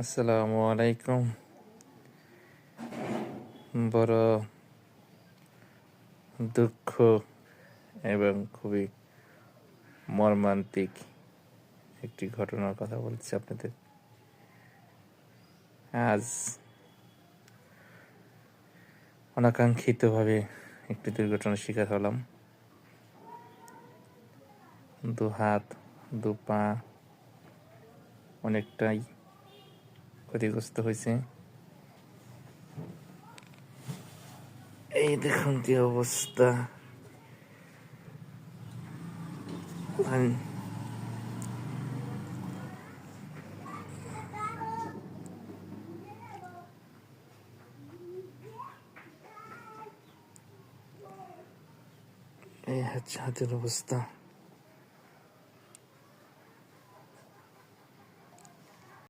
আসসালামু আলাইকুম। বড় দুঃখ এবং খুবই মর্মান্তিক একটি ঘটনার কথা বলছি আপনাদের। আজ অনাকাঙ্ক্ষিতভাবে একটি দুর্ঘটনার শিকার হলাম। দু হাত, দু পা অনেকটাই ক্ষতিগ্রস্ত হয়েছে। এই দেখুন কি অবস্থা। এই হচ্ছে হাতের অবস্থা।